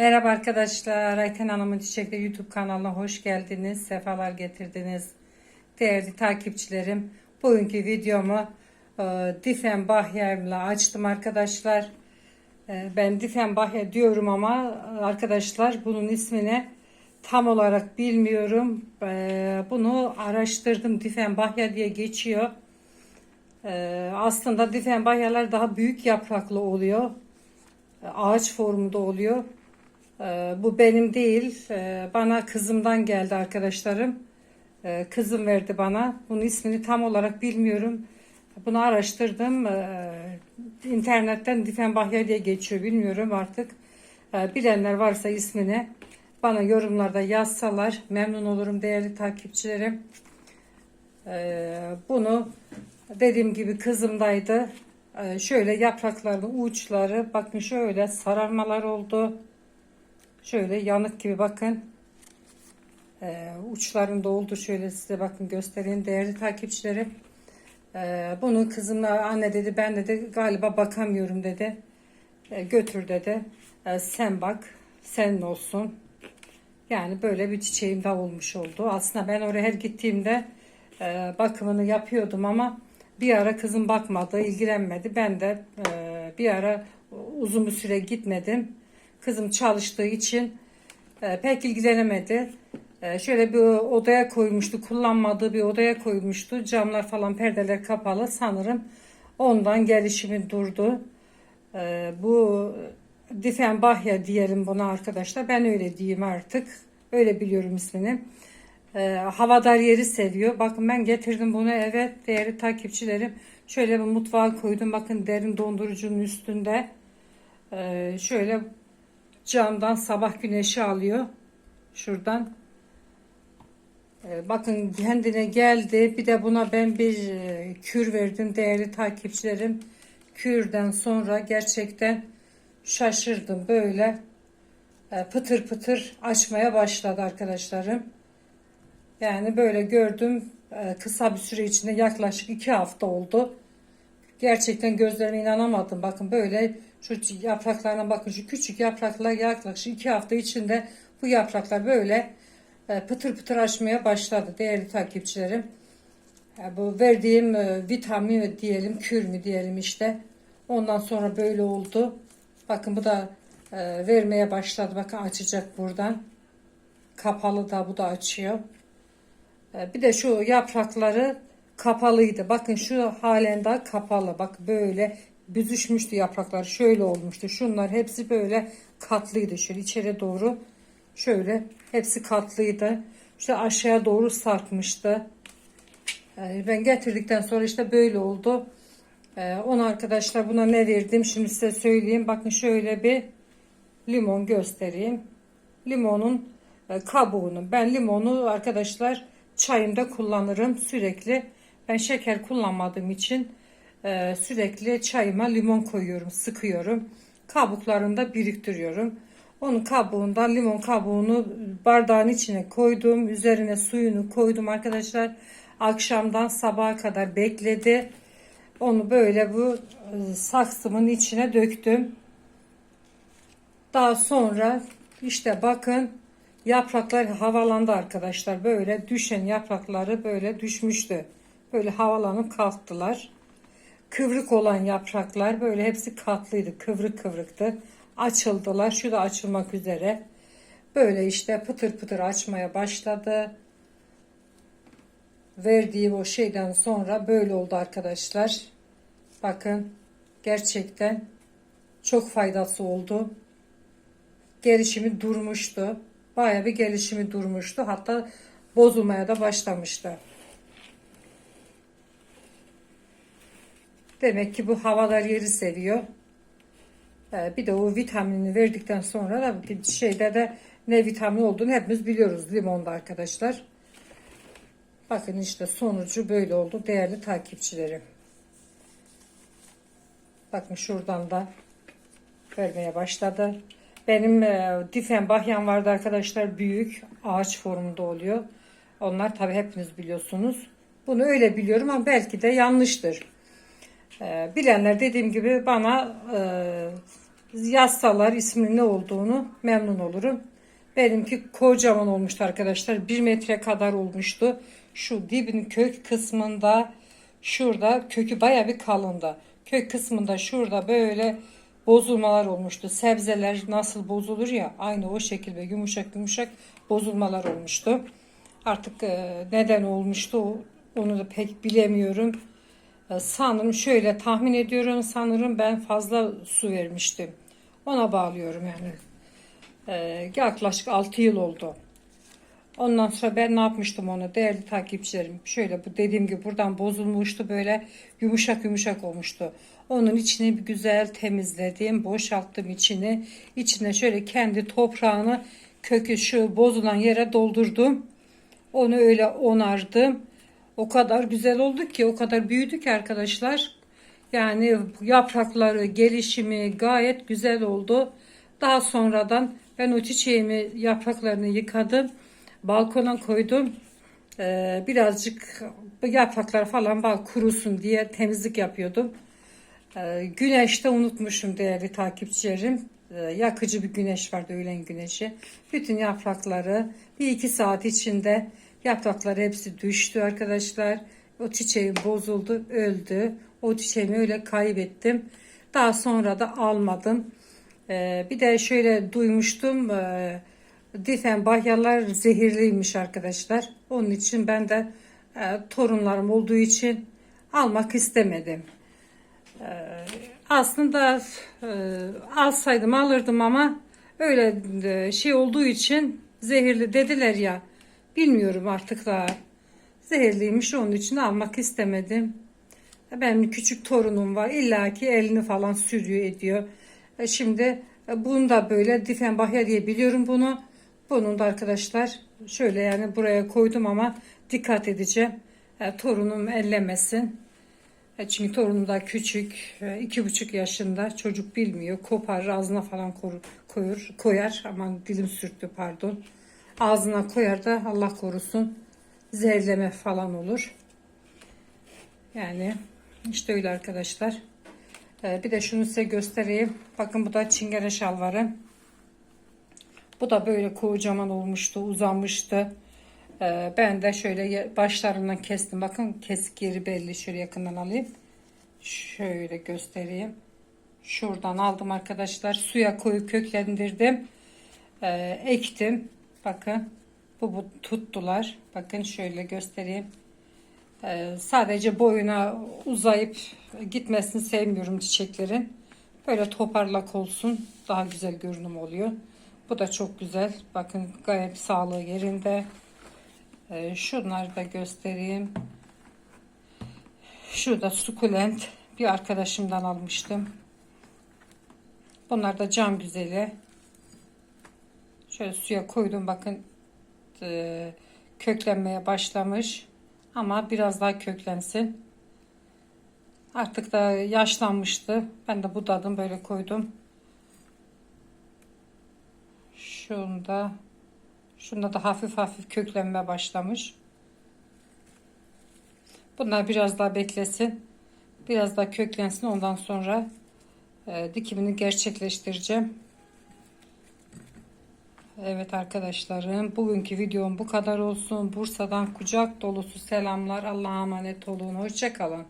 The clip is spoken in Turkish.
Merhaba arkadaşlar. Ayten Hanım'ın Çiçek'te YouTube kanalına hoş geldiniz. Sefalar getirdiniz. Değerli takipçilerim. Bugünkü videomu e, Diffenbachier'le açtım arkadaşlar. E, ben Diffenbachier diyorum ama arkadaşlar bunun ismini tam olarak bilmiyorum. E, bunu araştırdım. Diffenbachier diye geçiyor. E, aslında Diffenbachier'ler daha büyük yapraklı oluyor. E, Ağaç formunda oluyor. Ee, Bu benim değil. Ee, Bana kızımdan geldi arkadaşlarım. Ee, Kızım verdi bana. Bunun ismini tam olarak bilmiyorum. Bunu araştırdım. İnternetten Diffenbachia diye geçiyor. Bilmiyorum artık. Bilenler varsa ismini bana yorumlarda yazsalar memnun olurum değerli takipçilerim. Bunu dediğim gibi kızımdaydı. Şöyle yaprakların uçları bakın şöyle sararmalar oldu. Şöyle yanık gibi bakın. Ee, uçlarında oldu. Şöyle size bakın göstereyim değerli takipçilerim. Ee, bunu kızımla anne dedi ben dedi galiba bakamıyorum dedi. Ee, götür dedi. Ee, sen bak senin olsun. Yani böyle bir çiçeğim de olmuş oldu. Aslında ben oraya her gittiğimde e, bakımını yapıyordum ama bir ara kızım bakmadı, ilgilenmedi. Ben de e, bir ara uzun bir süre gitmedim. Kızım çalıştığı için e, pek ilgilenemedi. E, şöyle bir odaya koymuştu, kullanmadığı bir odaya koymuştu. Camlar falan, perdeler kapalı. Sanırım ondan gelişimi durdu. E, bu Diffenbachia diyelim buna arkadaşlar. Ben öyle diyeyim artık. Öyle biliyorum ismini. E, havadar yeri seviyor. Bakın ben getirdim bunu evet değerli takipçilerim. Şöyle bir mutfağa koydum. Bakın derin dondurucunun üstünde. E, şöyle camdan sabah güneşi alıyor. Şuradan. Ee, bakın kendine geldi. Bir de buna ben bir e, kür verdim değerli takipçilerim. Kürden sonra gerçekten şaşırdım. Böyle e, pıtır pıtır açmaya başladı arkadaşlarım. Yani böyle gördüm. e, Kısa bir süre içinde yaklaşık iki hafta oldu. Gerçekten gözlerime inanamadım. Bakın böyle şu yapraklarına bakın şu küçük yapraklar yaklaşık iki hafta içinde bu yapraklar böyle e, pıtır pıtır açmaya başladı değerli takipçilerim. E, Bu verdiğim e, vitamin diyelim kür mü diyelim işte. Ondan sonra böyle oldu. Bakın bu da vermeye başladı. Bakın açacak buradan. Kapalı da bu da açıyor. Bir de şu yaprakları kapalıydı. Bakın şu halen daha kapalı. Bak böyle büzüşmüştü yapraklar. Şöyle olmuştu. Şunlar hepsi böyle katlıydı. Şöyle içeri doğru şöyle hepsi katlıydı. İşte aşağıya doğru sarkmıştı. Yani ben getirdikten sonra işte böyle oldu. Ee, onu arkadaşlar buna ne verdim şimdi size söyleyeyim. Bakın şöyle bir limon göstereyim. Limonun e, kabuğunu. Ben limonu arkadaşlar çayımda kullanırım sürekli. Ben şeker kullanmadığım için e, sürekli çayıma limon koyuyorum, sıkıyorum. Kabuklarını da biriktiriyorum. Onun kabuğundan limon kabuğunu bardağın içine koydum. Üzerine suyunu koydum arkadaşlar. Akşamdan sabaha kadar bekledi. Onu böyle bu e, saksımın içine döktüm. Daha sonra işte bakın yapraklar havalandı arkadaşlar. Böyle düşen yaprakları böyle düşmüştü. Böyle havalanıp kalktılar. Kıvrık olan yapraklar böyle hepsi katlıydı. Kıvrık kıvrıktı. Açıldılar. Şu da açılmak üzere. Böyle işte pıtır pıtır açmaya başladı. Verdiği o şeyden sonra böyle oldu arkadaşlar. Bakın gerçekten çok faydası oldu. Gelişimi durmuştu. Baya bir gelişimi durmuştu. Hatta bozulmaya da başlamıştı. Demek ki bu havadar yeri seviyor. Ee, Bir de o vitaminini verdikten sonra da şeyde de ne vitamin olduğunu hepimiz biliyoruz limonda arkadaşlar. Bakın işte sonucu böyle oldu değerli takipçilerim. Bakın şuradan da vermeye başladı. Benim e, Diffenbachyan vardı arkadaşlar büyük ağaç formunda oluyor. Onlar tabi hepiniz biliyorsunuz. Bunu öyle biliyorum ama belki de yanlıştır. E, bilenler dediğim gibi bana e, yazsalar isminin ne olduğunu memnun olurum. Benimki kocaman olmuştu arkadaşlar. Bir metre kadar olmuştu. Şu dibin kök kısmında şurada kökü baya bir kalındı. Kök kısmında şurada böyle bozulmalar olmuştu. Sebzeler nasıl bozulur ya aynı o şekilde yumuşak yumuşak bozulmalar olmuştu. Artık e, neden olmuştu onu da pek bilemiyorum. E, Sanırım şöyle tahmin ediyorum sanırım ben fazla su vermiştim. Ona bağlıyorum yani. E, yaklaşık 6 yıl oldu. Ondan sonra ben ne yapmıştım onu değerli takipçilerim. Şöyle bu dediğim gibi buradan bozulmuştu böyle yumuşak yumuşak olmuştu. Onun içini güzel temizledim, boşalttım içini. İçine şöyle kendi toprağını kökü şu bozulan yere doldurdum. Onu öyle onardım. O kadar güzel oldu ki, o kadar büyüdü ki arkadaşlar. Yani yaprakları, gelişimi gayet güzel oldu. Daha sonradan ben o çiçeğimi yapraklarını yıkadım. Balkona koydum. Ee, birazcık yapraklar falan bak kurusun diye temizlik yapıyordum. Ee, güneşte unutmuşum değerli takipçilerim. Ee, yakıcı bir güneş vardı öğlen güneşi. Bütün yaprakları bir iki saat içinde yapraklar hepsi düştü arkadaşlar. O çiçeğim bozuldu, öldü. O çiçeğimi öyle kaybettim. Daha sonra da almadım. Ee, bir de şöyle duymuştum. E, difen bahyalar zehirliymiş arkadaşlar. Onun için ben de e, torunlarım olduğu için almak istemedim. Ee, aslında e, alsaydım alırdım ama öyle e, şey olduğu için zehirli dediler ya bilmiyorum artık da zehirliymiş onun için almak istemedim. Benim küçük torunum var illaki elini falan sürüyor ediyor. E, Şimdi e, bunu da böyle difenbahya diye biliyorum bunu. Bunun da arkadaşlar şöyle yani buraya koydum ama dikkat edeceğim. E, Torunum ellemesin. Çünkü torunum da küçük, iki buçuk yaşında çocuk bilmiyor. Kopar ağzına falan koyur, koyar. Aman dilim sürttü pardon. Ağzına koyar da Allah korusun zehirleme falan olur. Yani işte öyle arkadaşlar. E, Bir de şunu size göstereyim. Bakın bu da çingene şalvarı. Bu da böyle kocaman olmuştu, uzanmıştı. Ee, ben de şöyle başlarından kestim. Bakın kesik yeri belli. Şöyle yakından alayım. Şöyle göstereyim. Şuradan aldım arkadaşlar. Suya koyup köklendirdim. Ee, ektim. Bakın. Bu, bu tuttular. Bakın şöyle göstereyim. Ee, sadece boyuna uzayıp gitmesini sevmiyorum çiçeklerin. Böyle toparlak olsun. Daha güzel görünüm oluyor. Bu da çok güzel. Bakın gayet sağlığı yerinde. Ee, şunları da göstereyim. Şurada sukulent bir arkadaşımdan almıştım. Bunlar da cam güzeli. Şöyle suya koydum bakın e, köklenmeye başlamış. Ama biraz daha köklensin. Artık da yaşlanmıştı. Ben de budadım böyle koydum. Şunda şunda da hafif hafif köklenme başlamış. Bunlar biraz daha beklesin. Biraz daha köklensin. Ondan sonra e, dikimini gerçekleştireceğim. Evet arkadaşlarım bugünkü videom bu kadar olsun. Bursa'dan kucak dolusu selamlar. Allah'a emanet olun. Hoşçakalın.